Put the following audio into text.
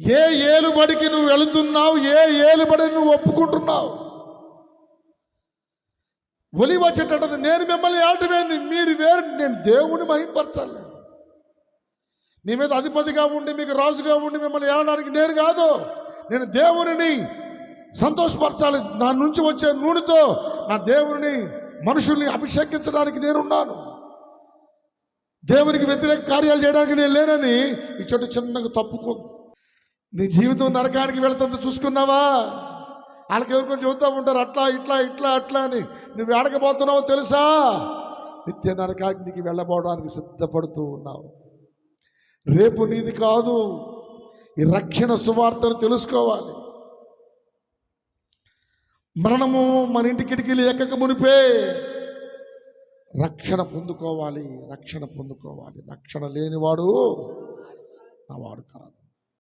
ఏ ఏలుబడికి నువ్వు వెళుతున్నావు ఏ ఏలుబడిని నువ్వు ఒప్పుకుంటున్నావు? ఒలి వచ్చేటది నేను మిమ్మల్ని ఏటమైంది మీరు వేరు నేను దేవుని మహింపరచాలి. నీ మీద అధిపతిగా ఉండి మీకు రాజుగా ఉండి మిమ్మల్ని ఏడడానికి నేను కాదు నేను దేవునిని సంతోషపరచాలి. నా నుంచి వచ్చే నూనెతో నా దేవుని మనుషుల్ని అభిషేకించడానికి నేనున్నాను. దేవునికి వ్యతిరేక కార్యాలు చేయడానికి నేను లేనని ఈ చోట చిన్నగా తప్పుకో నీ జీవితం నరకానికి వెళ్తుంది చూసుకున్నావా? వాళ్ళకి ఎవరికొని చెబుతూ ఉంటారు అట్లా ఇట్లా ఇట్లా అట్లా అని. నువ్వు ఎడకపోతున్నావో తెలుసా? నిత్య నరకాగ్నికి వెళ్ళబోవడానికి సిద్ధపడుతూ ఉన్నావు. రేపు నీది కాదు. ఈ రక్షణ సువార్తను తెలుసుకోవాలి. మరణము మన ఇంటి కిటికీలు ఎక్కక మునిపే రక్షణ పొందుకోవాలి రక్షణ పొందుకోవాలి. రక్షణ లేనివాడు వాడు